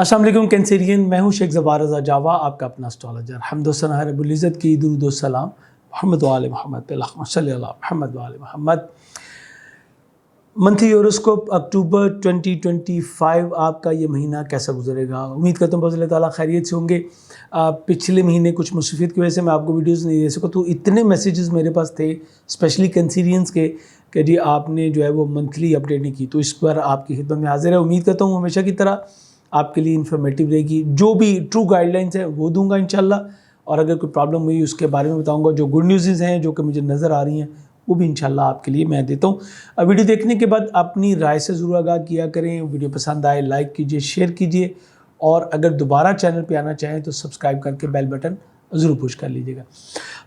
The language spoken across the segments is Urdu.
السلام علیکم کینسیرین میں ہوں شیخ زبار رضا جاوا آپ کا اپنا اسٹرالوجر حمد و ثناء رب العزت کی درود و سلام۔ محمد وآل محمد، پہ صلی اللہ، محمد وآل محمد۔ منتھی یوروسکوپ اکتوبر 2025 آپ کا یہ مہینہ کیسا گزرے گا؟ امید کرتا ہوں بہت اللہ تعالیٰ خیریت سے ہوں گے۔ پچھلے مہینے کچھ مصیفیت کی وجہ سے میں آپ کو ویڈیوز نہیں دے سکا، تو اتنے میسیجز میرے پاس تھے اسپیشلی کنسیرینس کے، کہ جی آپ نے جو ہے وہ منتھلی اپڈیٹ نہیں کی۔ تو اس پر آپ کی خدمت میں حاضر ہے۔ امید کرتا ہوں ہمیشہ کی طرح آپ کے لیے انفارمیٹیو رہے گی۔ جو بھی ٹرو گائیڈ لائنس ہیں وہ دوں گا انشاءاللہ۔ اور اگر کوئی پرابلم ہوئی اس کے بارے میں بتاؤں گا، جو گڈ نیوزز ہیں، جو کہ مجھے نظر آ رہی ہیں، وہ بھی انشاءاللہ آپ کے لیے میں دیتا ہوں۔ ویڈیو دیکھنے کے بعد اپنی رائے سے ضرور آگاہ کیا کریں۔ ویڈیو پسند آئے لائک کیجیے شیئر کیجیے۔ اور اگر دوبارہ چینل پہ آنا چاہیں تو سبسکرائب کر کے بیل بٹن ضرور پوش کر لیجیے گا۔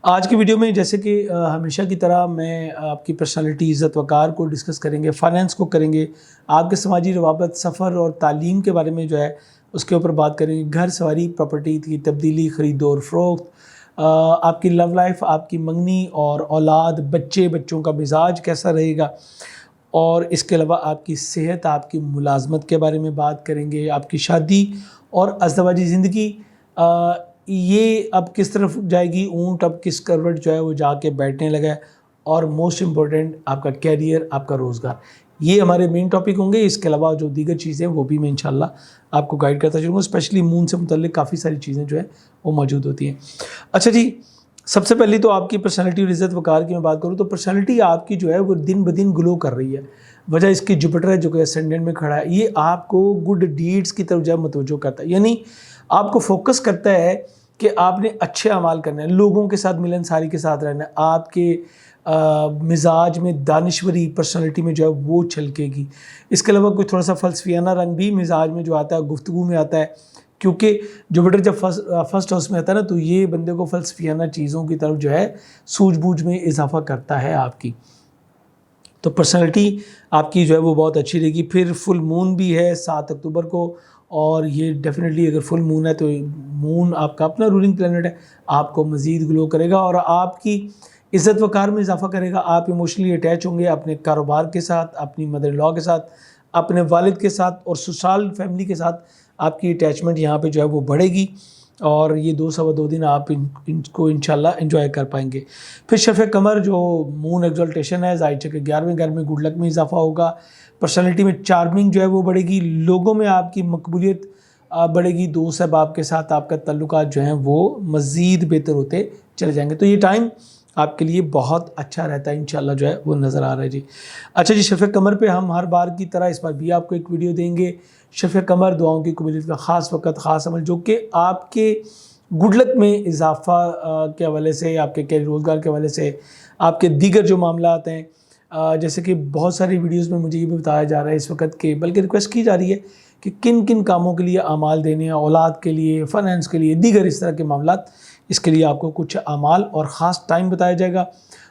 آج کی ویڈیو میں جیسے کہ ہمیشہ کی طرح میں آپ کی پرسنالٹی عزت، وقار کو ڈسکس کریں گے فائنینس کو کریں گے۔ آپ کے سماجی روابط، سفر اور تعلیم کے بارے میں جو ہے، اس کے اوپر بات کریں گے۔ گھر سواری پراپرٹی کی تبدیلی، خرید اور فروخت آپ کی لو لائف آپ کی منگنی اور اولاد، بچے، بچوں کا مزاج کیسا رہے گا۔ اور اس کے علاوہ آپ کی صحت، آپ کی ملازمت کے بارے میں بات کریں گے۔ آپ کی شادی اور ازدواجی زندگی یہ اب کس طرف جائے گی؟ اونٹ اب کس کروٹ جو ہے وہ جا کے بیٹھنے لگا ہے اور موسٹ امپورٹنٹ آپ کا کیریئر آپ کا روزگار۔ یہ ہمارے مین ٹاپک ہوں گے۔ اس کے علاوہ جو دیگر چیزیں وہ بھی میں انشاءاللہ آپ کو گائیڈ کرتا چلوں گا۔ اسپیشلی مون سے متعلق کافی ساری چیزیں جو ہے وہ موجود ہوتی ہیں۔ اچھا جی سب سے پہلی تو آپ کی پرسنالٹی اور عزت وقار کی میں بات کروں تو پرسنالٹی آپ کی جو ہے وہ دن بدن گلو کر رہی ہے۔ وجہ اس کی جپٹر ہے جو کہ اسینڈنٹ میں کھڑا ہے۔ یہ آپ کو گڈ ڈیڈز کی طرف جو ہے متوجہ کرتا ہے۔ یعنی آپ کو فوکس کرتا ہے کہ آپ نے اچھے اعمال کرنے ہیں لوگوں کے ساتھ ملن ساری کے ساتھ رہنا ہے آپ کے آ، مزاج میں دانشوری پرسنالٹی میں جو ہے وہ چھلکے گی۔ اس کے علاوہ کوئی تھوڑا سا فلسفیانہ رنگ بھی مزاج میں جو آتا ہے گفتگو میں آتا ہے۔ کیونکہ جوپیٹر جب فرسٹ فرسٹ ہاؤس میں آتا ہے نا تو یہ بندے کو فلسفیانہ چیزوں کی طرف جو ہے سوجھ بوجھ میں اضافہ کرتا ہے آپ کی۔ تو پرسنالٹی آپ کی جو ہے وہ بہت اچھی رہے گی۔ پھر فل مون بھی ہے سات اکتوبر کو اور یہ ڈیفینیٹلی اگر فل مون ہے تو مون آپ کا اپنا رولنگ پلانٹ ہے، آپ کو مزید گلو کرے گا اور آپ کی عزت وقار میں اضافہ کرے گا۔ آپ ایموشنلی اٹیچ ہوں گے اپنے کاروبار کے ساتھ، اپنی مدر لا کے ساتھ، اپنے والد کے ساتھ اور سسرال فیملی کے ساتھ آپ کی اٹیچمنٹ یہاں پہ جو ہے وہ بڑھے گی۔ اور یہ دو سوا دو دن آپ ان ان کو انشاءاللہ انجوائے کر پائیں گے۔ پھر شف قمر جو مون ایگزالٹیشن ہے، ظاہر چکے گیارہویں گھر میں گڈ لک میں اضافہ ہوگا۔ پرسنالٹی میں چارمنگ جو ہے وہ بڑھے گی۔ لوگوں میں آپ کی مقبولیت بڑھے گی۔ دوست احباب کے ساتھ آپ کا تعلقات جو ہیں وہ مزید بہتر ہوتے چلے جائیں گے۔ تو یہ ٹائم آپ کے لیے بہت اچھا رہتا ہے، انشاءاللہ جو ہے وہ نظر آ رہا ہے۔ جی۔ اچھا جی شفیع قمر پہ ہم ہر بار کی طرح اس بار بھی آپ کو ایک ویڈیو دیں گے۔ شفیع قمر، دعاؤں کی قبولیت کا خاص وقت، خاص عمل، جو کہ آپ کے گڈ لک میں اضافہ کے حوالے سے، آپ کے کیریئر روزگار کے حوالے سے، آپ کے دیگر جو معاملات ہیں جیسے کہ بہت ساری ویڈیوز میں مجھے یہ بھی بتایا جا رہا ہے اس وقت کہ، بلکہ ریکویسٹ کی جا رہی ہے کہ کن کن کاموں کے لیے، اعمال دینے ہیں اولاد کے لیے فائنینس کے لیے، دیگر اس طرح کے معاملات اس کے لیے آپ کو کچھ اعمال اور خاص ٹائم بتایا جائے گا،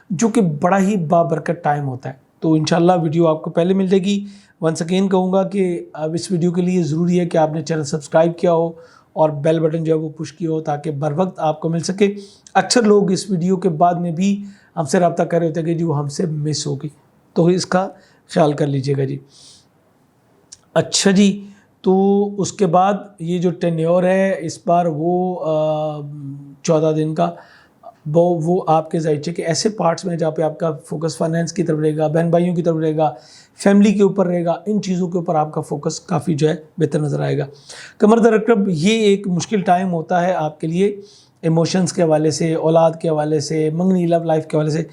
جو کہ بڑا ہی بابرکت ٹائم ہوتا ہے۔ تو انشاءاللہ ویڈیو آپ کو پہلے مل جائے گی۔ ونس اگین کہوں گا کہ اب اس ویڈیو کے لیے ضروری ہے کہ آپ نے چینل سبسکرائب کیا ہو اور بیل بٹن جو ہے وہ پش کیا ہو تاکہ بر وقت آپ کو مل سکے۔ اکثر لوگ اس ویڈیو کے بعد میں بھی ہم سے رابطہ کر رہے ہوتے ہیں کہ جی وہ ہم سے مس ہوگی۔ تو اس کا خیال کر لیجیے گا جی۔ اچھا جی تو اس کے بعد یہ جو ٹینیور ہے، اس بار وہ چودہ دن کا، وہ وہ آپ کے ظاہر کہ ایسے پارٹس میں جہاں پہ آپ کا فوکس فائنینس کی طرف رہے گا، بہن بھائیوں کی طرف رہے گا فیملی کے اوپر رہے گا، ان چیزوں کے اوپر آپ کا فوکس کافی جو ہے بہتر نظر آئے گا۔ کمر درکب یہ ایک مشکل ٹائم ہوتا ہے آپ کے لیے ایموشنس کے حوالے سے، اولاد کے حوالے سے، منگنی لو لائف کے حوالے سے۔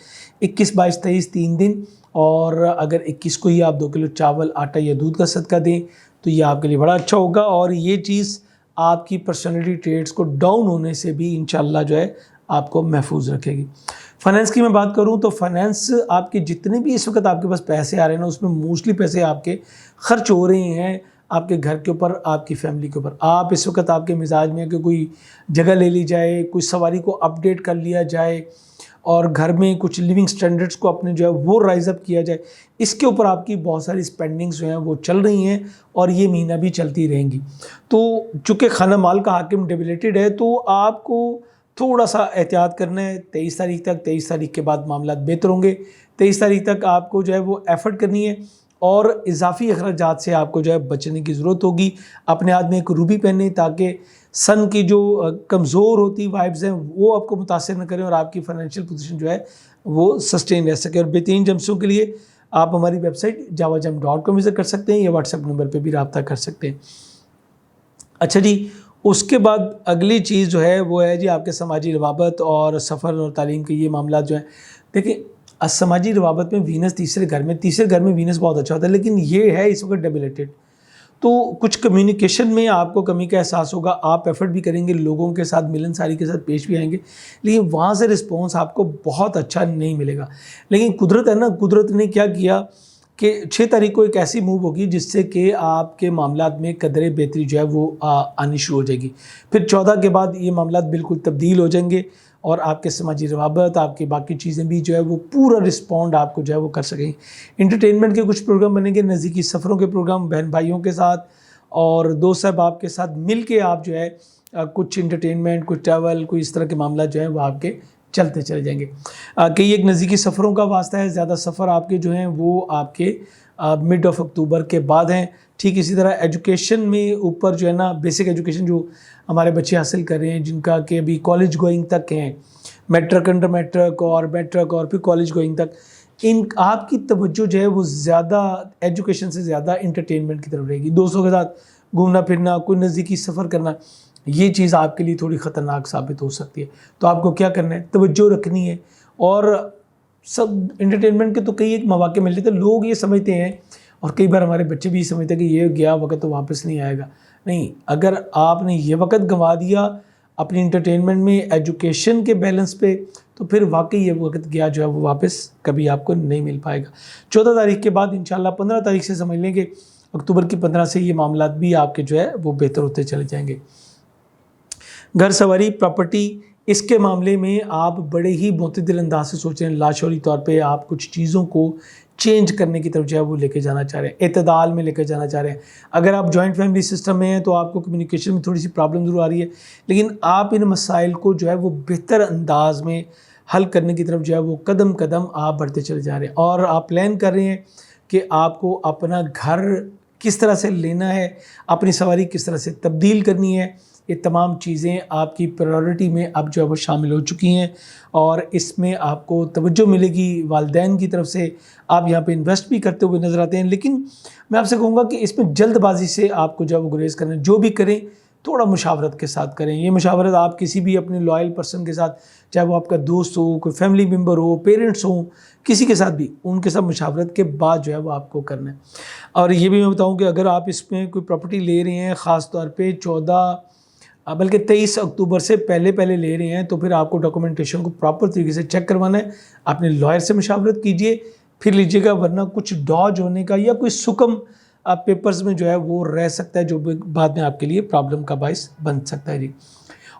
اکیس بائیس تیئیس تین دن اور اگر اکیس کو ہی آپ دو کلو چاول، آٹا یا دودھ کا صدقہ دیں تو یہ آپ کے لیے بڑا اچھا ہوگا اور یہ چیز آپ کی پرسنالٹی ٹریٹس کو ڈاؤن ہونے سے بھی انشاءاللہ جو ہے آپ کو محفوظ رکھے گی۔ فائنینس کی میں بات کروں تو فائنینس آپ کے جتنے بھی اس وقت آپ کے پاس پیسے آ رہے ہیں نا، اس میں موسٹلی پیسے آپ کے خرچ ہو رہے ہیں آپ کے گھر کے اوپر، آپ کی فیملی کے اوپر۔ آپ اس وقت آپ کے مزاج میں کہ کوئی جگہ لے لی جائے، کوئی سواری کو اپڈیٹ کر لیا جائے اور گھر میں کچھ لیونگ سٹینڈرڈس کو اپنے جو ہے وہ رائز اپ کیا جائے، اس کے اوپر آپ کی بہت ساری اسپینڈنگس جو ہیں وہ چل رہی ہیں اور یہ مہینہ بھی چلتی رہیں گی۔ تو چونکہ خانہ مال کا حاکم ڈیبلیٹڈ ہے، تو آپ کو تھوڑا سا احتیاط کرنا ہے۔ تیئیس تاریخ تک، تیئیس تاریخ کے بعد معاملات بہتر ہوں گے۔ تیئیس تاریخ تک آپ کو جو ہے وہ ایفرٹ کرنی ہے اور اضافی اخراجات سے آپ کو جو ہے بچنے کی ضرورت ہوگی۔ اپنے ہاتھ میں ایک روبی پہنے تاکہ سن کی جو کمزور ہوتی وائبز ہیں، وہ آپ کو متاثر نہ کریں اور آپ کی فائنینشیل پوزیشن جو ہے، وہ سسٹین رہ سکے۔ اور بہترین جمسوں کے لیے آپ ہماری website Jawa gym dot com visit کر سکتے ہیں یا واٹس ایپ نمبر پہ بھی رابطہ کر سکتے ہیں۔ اچھا جی اس کے بعد اگلی چیز جو ہے، وہ ہے جی آپ کے سماجی روابط اور سفر اور تعلیم کے یہ معاملات جو ہیں۔ دیکھیں، سماجی روابط میں وینس تیسرے گھر میں، تیسرے گھر میں وینس بہت اچھا ہوتا ہے، لیکن یہ ہے اس وقت ڈیبلیٹیڈ تو کچھ کمیونیکیشن میں آپ کو کمی کا احساس ہوگا۔ آپ ایفرٹ بھی کریں گے، لوگوں کے ساتھ ملن، ساری کے ساتھ پیش بھی آئیں گے۔ لیکن وہاں سے رسپانس آپ کو بہت اچھا نہیں ملے گا۔ لیکن قدرت ہے نا، قدرت نے کیا کیا کہ چھ تاریخ کو ایک ایسی موو ہوگی جس سے کہ آپ کے معاملات میں قدرے بہتری جو ہے وہ آنی شروع ہو جائے گی۔ پھر چودہ کے بعد یہ معاملات بالکل تبدیل ہو جائیں گے۔ اور آپ کے سماجی روابط، آپ کی باقی چیزیں بھی جو ہے وہ پورا رسپونڈ آپ کو جو ہے وہ کر سکیں۔ انٹرٹینمنٹ کے کچھ پروگرام بنیں گے، نزدیکی سفروں کے پروگرام بہن بھائیوں کے ساتھ اور دوست صاحب آپ کے ساتھ مل کے آپ جو ہے کچھ انٹرٹینمنٹ کچھ ٹریول کوئی اس طرح کے معاملات جو ہیں وہ آپ کے چلتے چلے جائیں گے۔ کئی ایک نزدیکی سفروں کا واسطہ ہے، زیادہ سفر آپ کے جو ہیں وہ آپ کے مڈ آف اکتوبر کے بعد ہیں۔ ٹھیک اسی طرح ایجوکیشن میں اوپر جو ہے نا بیسک ایجوکیشن جو ہمارے بچے حاصل کر رہے ہیں، جن کا کہ ابھی کالج گوئنگ تک ہیں میٹرک انڈر میٹرک اور میٹرک اور پھر کالج گوئنگ تک، ان آپ کی توجہ جو ہے وہ زیادہ ایجوکیشن سے زیادہ انٹرٹینمنٹ کی طرف رہے گی۔ دوستوں کے ساتھ گھومنا پھرنا، کوئی نزدیکی سفر کرنا، یہ چیز آپ کے لیے تھوڑی خطرناک ثابت ہو سکتی ہے۔ تو آپ کو کیا کرنا ہے؟ توجہ رکھنی ہے۔ اور سب انٹرٹینمنٹ کے تو کئی ایک مواقع مل جاتے ہیں لوگ یہ سمجھتے ہیں اور کئی بار ہمارے بچے بھی یہ سمجھتے ہیں کہ یہ گیا وقت تو واپس نہیں آئے گا۔ نہیں، اگر آپ نے یہ وقت گنوا دیا اپنی انٹرٹینمنٹ میں ایجوکیشن کے بیلنس پہ، تو پھر واقعی یہ وقت گیا جو ہے وہ واپس کبھی آپ کو نہیں مل پائے گا۔ چودہ تاریخ کے بعد انشاءاللہ پندرہ تاریخ سے سمجھ لیں گے اکتوبر کی پندرہ سے یہ معاملات بھی آپ کے جو ہے وہ بہتر ہوتے چلے جائیں گے۔ گھر سواری پراپرٹی اس کے معاملے میں آپ بڑے ہی معتدل انداز سے سوچ رہے ہیں۔ لاشوری طور پہ آپ کچھ چیزوں کو چینج کرنے کی طرف جو ہے وہ لے کے جانا چاہ رہے ہیں، اعتدال میں لے کے جانا چاہ رہے ہیں۔ اگر آپ جوائنٹ فیملی سسٹم میں ہیں تو آپ کو کمیونیکیشن میں تھوڑی سی پرابلم ضرور آ رہی ہے، لیکن آپ ان مسائل کو جو ہے وہ بہتر انداز میں حل کرنے کی طرف جو ہے وہ قدم قدم آپ بڑھتے چلے جا رہے ہیں۔ اور آپ پلان کر رہے ہیں کہ آپ کو اپنا گھر کس طرح سے لینا ہے، اپنی سواری کس طرح سے تبدیل کرنی ہے یہ تمام چیزیں آپ کی پرائورٹی میں اب جو ہے وہ شامل ہو چکی ہیں اور اس میں آپ کو توجہ ملے گی والدین کی طرف سے۔ آپ یہاں پہ انویسٹ بھی کرتے ہوئے نظر آتے ہیں، لیکن میں آپ سے کہوں گا کہ اس میں جلد بازی سے آپ کو جو ہے وہ گریز کرنا، جو بھی کریں، تھوڑا مشاورت کے ساتھ کریں۔ یہ مشاورت آپ کسی بھی اپنے لائل پرسن کے ساتھ، چاہے وہ آپ کا دوست ہو، کوئی فیملی ممبر ہو پیرنٹس ہوں، کسی کے ساتھ بھی، ان کے ساتھ مشاورت کے بعد جو ہے وہ آپ کو کرنا ہے۔ اور یہ بھی میں بتاؤں کہ اگر آپ اس میں کوئی پراپرٹی لے رہے ہیں، خاص طور پہ چودہ بلکہ تیئیس اکتوبر سے پہلے پہلے لے رہے ہیں، تو پھر آپ کو ڈاکومنٹیشن کو پراپر طریقے سے چیک کروانا ہے۔ اپنے لائر سے مشاورت کیجیے، پھر لیجیے گا، ورنہ کچھ ڈاج ہونے کا یا کوئی سکم پیپرز میں جو ہے وہ رہ سکتا ہے، جو بعد میں آپ کے لیے پرابلم کا باعث بن سکتا ہے۔ جی۔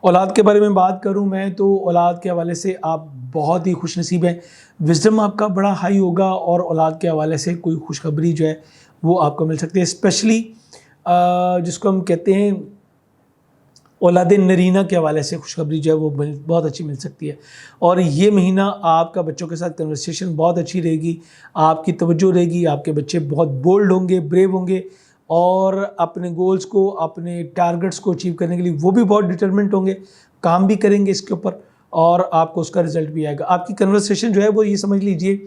اولاد کے بارے میں بات کروں میں، تو اولاد کے حوالے سے آپ بہت ہی خوش نصیب ہیں۔ وزڈم آپ کا بڑا ہائی ہوگا اور اولاد کے حوالے سے کوئی خوشخبری جو ہے وہ آپ کو مل سکتی ہے۔ اسپیشلی جس کو ہم کہتے ہیں اولاد نرینہ کے حوالے سے خوشخبری جو ہے وہ بہت اچھی مل سکتی ہے۔ اور یہ مہینہ آپ کا بچوں کے ساتھ کنورسیشن بہت اچھی رہے گی۔ آپ کی توجہ رہے گی۔ آپ کے بچے بہت بولڈ ہوں گے بریو ہوں گے۔ اور اپنے گولز کو، اپنے ٹارگٹس کو اچیو کرنے کے لیے وہ بھی بہت ڈٹرمنٹ ہوں گے۔ کام بھی کریں گے اس کے اوپر اور آپ کو اس کا رزلٹ بھی آئے گا۔ آپ کی کنورسیشن جو ہے وہ یہ سمجھ لیجیے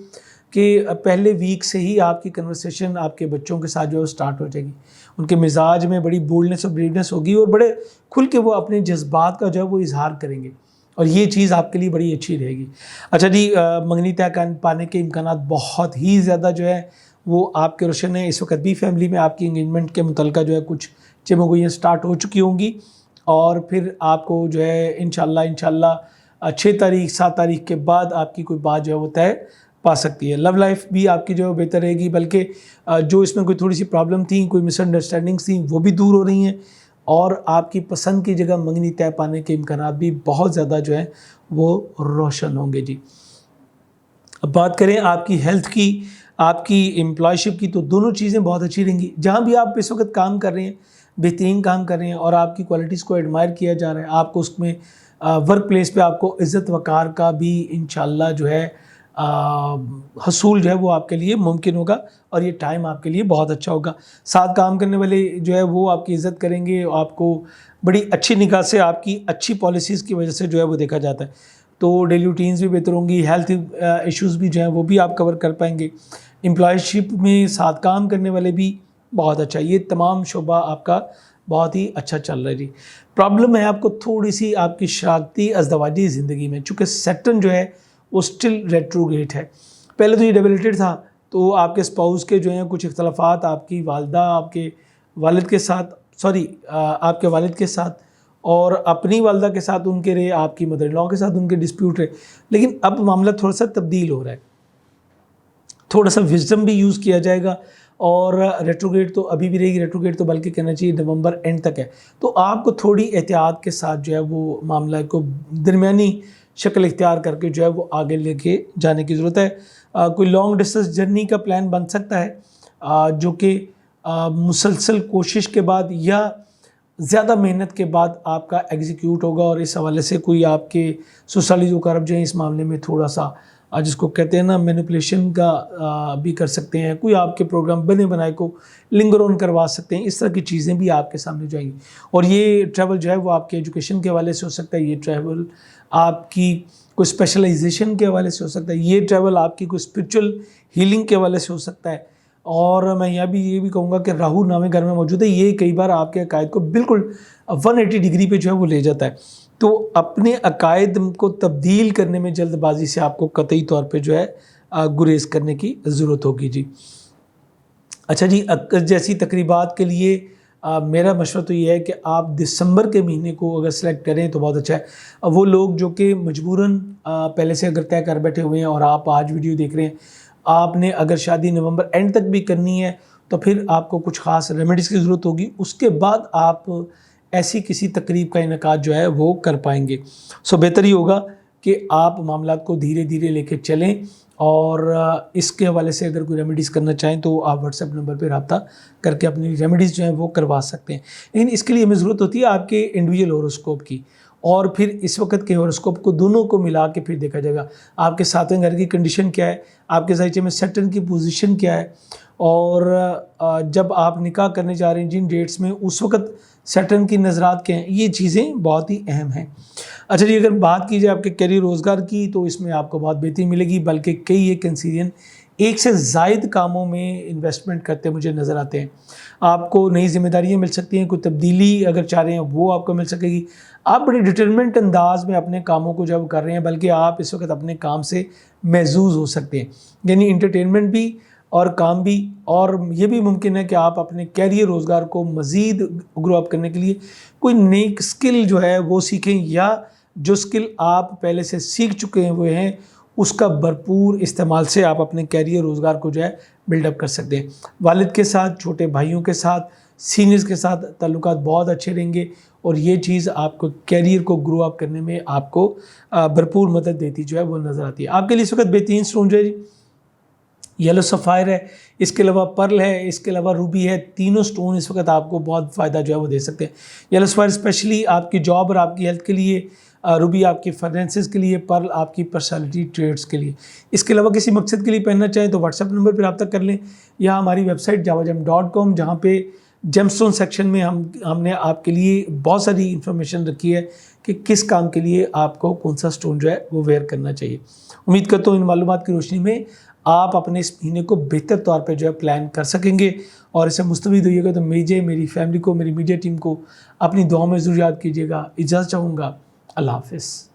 کہ پہلے ویک سے ہی آپ کی کنورسیشن آپ کے بچوں کے ساتھ جو ہے اسٹارٹ ہو جائے گی۔ ان کے مزاج میں بڑی بولڈنس اور بریونیس ہوگی اور بڑے کھل کے وہ اپنے جذبات کا جو ہے وہ اظہار کریں گے اور یہ چیز آپ کے لیے بڑی اچھی رہے گی۔ اچھا جی منگنی طے پانے کے امکانات بہت ہی زیادہ جو ہے وہ آپ کے روشن ہیں۔ اس وقت بھی فیملی میں آپ کی انگیجمنٹ کے متعلقہ جو ہے کچھ چمگوئیاں سٹارٹ ہو چکی ہوں گی اور پھر آپ کو جو ہے انشاءاللہ انشاءاللہ چھ تاریخ، سات تاریخ کے بعد آپ کی کوئی بات جو ہے وہ طے پا سکتی ہے۔ لو لائف بھی آپ کی جو ہے بہتر رہے گی، بلکہ جو اس میں کوئی تھوڑی سی پرابلم تھیں، کوئی مس انڈرسٹینڈنگس تھیں، وہ بھی دور ہو رہی ہیں۔ اور آپ کی پسند کی جگہ منگنی طے پانے کے امکانات بھی بہت زیادہ جو ہے وہ روشن ہوں گے۔ جی اب بات کریں آپ کی ہیلتھ کی، آپ کی امپلائیشپ کی، تو دونوں چیزیں بہت اچھی رہیں گی۔ جہاں بھی آپ اس وقت کام کر رہے ہیں، بہترین کام کر رہے ہیں، اور آپ کی کوالٹیز کو ایڈمائر کیا جا رہا ہے، آپ کو اس میں ورک پلیس پہ آپ کو عزت وقار کا بھی انشاءاللہ جو ہے حصول جو ہے وہ آپ کے لیے ممکن ہوگا اور یہ ٹائم آپ کے لیے بہت اچھا ہوگا۔ ساتھ کام کرنے والے جو ہے وہ آپ کی عزت کریں گے، آپ کو بڑی اچھی نگاہ سے آپ کی اچھی پالیسیز کی وجہ سے جو ہے وہ دیکھا جاتا ہے۔ تو ڈیلی روٹینز بھی بہتر ہوں گی ہیلتھ ایشوز بھی جو ہیں وہ بھی آپ کور کر پائیں گے۔ امپلائیشپ میں ساتھ کام کرنے والے بھی بہت اچھا یہ تمام شعبہ آپ کا بہت ہی اچھا چل رہا ہے جی۔ پرابلم ہے آپ کو تھوڑی سی آپ کی شراکتی ازدواجی زندگی میں، چونکہ سیٹن جو ہے وہ اسٹل ریٹروگیٹ ہے۔ پہلے تو یہ ڈیبلیٹڈ تھا، تو آپ کے اسپاؤس کے جو ہیں کچھ اختلافات، آپ کی والدہ، آپ کے والد کے ساتھ سوری آپ کے والد کے ساتھ اور اپنی والدہ کے ساتھ ان کے رہے، آپ کی مدر لاء کے ساتھ ان کے ڈسپیوٹ رہے۔ لیکن اب معاملہ تھوڑا سا تبدیل ہو رہا ہے۔ تھوڑا سا وزڈم بھی یوز کیا جائے گا اور ریٹروگیٹ تو ابھی بھی رہے گی ریٹروگیٹ تو بلکہ کہنا چاہیے نومبر اینڈ تک ہے۔ تو آپ کو تھوڑی احتیاط کے ساتھ جو ہے وہ معاملہ کو درمیانی شکل اختیار کر کے جو ہے وہ آگے لے کے جانے کی ضرورت ہے۔ کوئی لانگ ڈسٹینس جرنی کا پلان بن سکتا ہے۔ جو کہ مسلسل کوشش کے بعد یا زیادہ محنت کے بعد آپ کا ایگزیکیوٹ ہوگا اور اس حوالے سے کوئی آپ کے سوسائلیز و کرب جو ہیں اس معاملے میں تھوڑا سا جس کو کہتے ہیں نا مینوپلیشن کا بھی کر سکتے ہیں۔ کوئی آپ کے پروگرام بنے بنائے کو لنگر آن کروا سکتے ہیں۔ اس طرح کی چیزیں بھی آپ کے سامنے جائیں گی۔ اور یہ ٹریول جو ہے وہ آپ کے ایجوکیشن کے حوالے سے ہو سکتا ہے۔ یہ ٹریول آپ کی کوئی اسپیشلائزیشن کے حوالے سے ہو سکتا ہے۔ یہ ٹریول آپ کی کوئی اسپرچل ہیلنگ کے حوالے سے ہو سکتا ہے۔ اور میں یہاں بھی یہ بھی کہوں گا کہ راہو نامے گھر میں موجود ہے۔ یہ کئی بار آپ کے عقائد کو بالکل ون ایٹی ڈگری پہ جو ہے وہ لے جاتا ہے۔ تو اپنے عقائد کو تبدیل کرنے میں جلد بازی سے آپ کو قطعی طور پہ جو ہے گریز کرنے کی ضرورت ہوگی جی۔ اچھا جی جیسی تقریبات کے لیے میرا مشورہ تو یہ ہے کہ آپ دسمبر کے مہینے کو اگر سلیکٹ کریں تو بہت اچھا ہے۔ وہ لوگ جو کہ مجبوراً پہلے سے اگر طے کر بیٹھے ہوئے ہیں اور آپ آج ویڈیو دیکھ رہے ہیں، آپ نے اگر شادی نومبر اینڈ تک بھی کرنی ہے تو پھر آپ کو کچھ خاص ریمیڈیز کی ضرورت ہوگی۔ اس کے بعد آپ ایسی کسی تقریب کا انعقاد جو ہے وہ کر پائیں گے۔ سو بہتر ہی ہوگا کہ آپ معاملات کو دھیرے دھیرے لے کے چلیں اور اس کے حوالے سے اگر کوئی ریمیڈیز کرنا چاہیں تو آپ واٹس ایپ نمبر پہ رابطہ کر کے اپنی ریمیڈیز جو ہیں وہ کروا سکتے ہیں۔ لیکن اس کے لیے ہمیں ضرورت ہوتی ہے آپ کے انڈیویجول ہورoscope کی۔ اور پھر اس وقت کے ہورoscope کو دونوں کو ملا کے پھر دیکھا جائے گا۔ آپ کے ساتویں گھر کی کنڈیشن کیا ہے؟ آپ کے ذائچے میں سیٹن کی پوزیشن کیا ہے؟ اور جب آپ نکاح کرنے جا رہے ہیں جن ڈیٹس میں، اس وقت سیٹن کی نظرات کے ہیں، یہ چیزیں بہت ہی اہم ہیں۔ اچھا جی اگر بات کی جائے آپ کے کیریئر روزگار کی، تو اس میں آپ کو بہت بہتری ملے گی، بلکہ کئی ایک کنسیرین ایک سے زائد کاموں میں انویسٹمنٹ کرتے مجھے نظر آتے ہیں۔ آپ کو نئی ذمہ داریاں مل سکتی ہیں، کوئی تبدیلی اگر چاہ رہے ہیں، وہ آپ کو مل سکے گی۔ آپ بڑی ڈٹرمنٹ انداز میں اپنے کاموں کو جب کر رہے ہیں، بلکہ آپ اس وقت اپنے کام سے محظوظ ہو سکتے ہیں۔ یعنی انٹرٹینمنٹ بھی اور کام بھی اور یہ بھی ممکن ہے کہ آپ اپنے کیریئر روزگار کو مزید گرو اپ کرنے کے لیے کوئی نئی اسکل جو ہے وہ سیکھیں یا جو اسکل آپ پہلے سے سیکھ چکے ہوئے ہیں، اس کا بھرپور استعمال سے آپ اپنے کیریئر روزگار کو جو ہے بلڈ اپ کر سکتے ہیں۔ والد کے ساتھ، چھوٹے بھائیوں کے ساتھ سینئرز کے ساتھ تعلقات بہت اچھے رہیں گے اور یہ چیز آپ کو کیریئر کو گرو اپ کرنے میں آپ کو بھرپور مدد دیتی جو ہے وہ نظر آتی ہے۔ آپ کے لیے اس وقت بہترین اسٹون جو ہے جی۔ یلو سفائر ہے، اس کے علاوہ پرل ہے، اس کے علاوہ روبی ہے، تینوں سٹون اس وقت آپ کو بہت فائدہ جو ہے وہ دے سکتے ہیں۔ یلو سفائر اسپیشلی آپ کی جاب اور آپ کی ہیلتھ کے لیے روبی آپ کی فائنینسز کے لیے، پرل آپ کی پرسنالٹی ٹریڈس کے لیے۔ اس کے علاوہ کسی مقصد کے لیے پہننا چاہیں تو واٹس ایپ نمبر پہ رابطہ کر لیں یا ہماری website Jawa gym dot com جہاں پہ جیم سیکشن میں ہم ہم نے آپ کے لیے بہت ساری انفارمیشن رکھی ہے کہ کس کام کے لیے آپ کو کون سا اسٹون جو ہے وہ ویئر کرنا چاہیے۔ امید کرتا ہوں ان معلومات کی روشنی میں آپ اپنے اس مہینے کو بہتر طور پہ جو ہے پلان کر سکیں گے اور اسے مستفید ہوئیے گا تو میجے، میری فیملی کو، میری میڈیا ٹیم کو اپنی دعاؤں میں ضرور یاد کیجیے گا۔ اجازت چاہوں گا۔ اللہ حافظ۔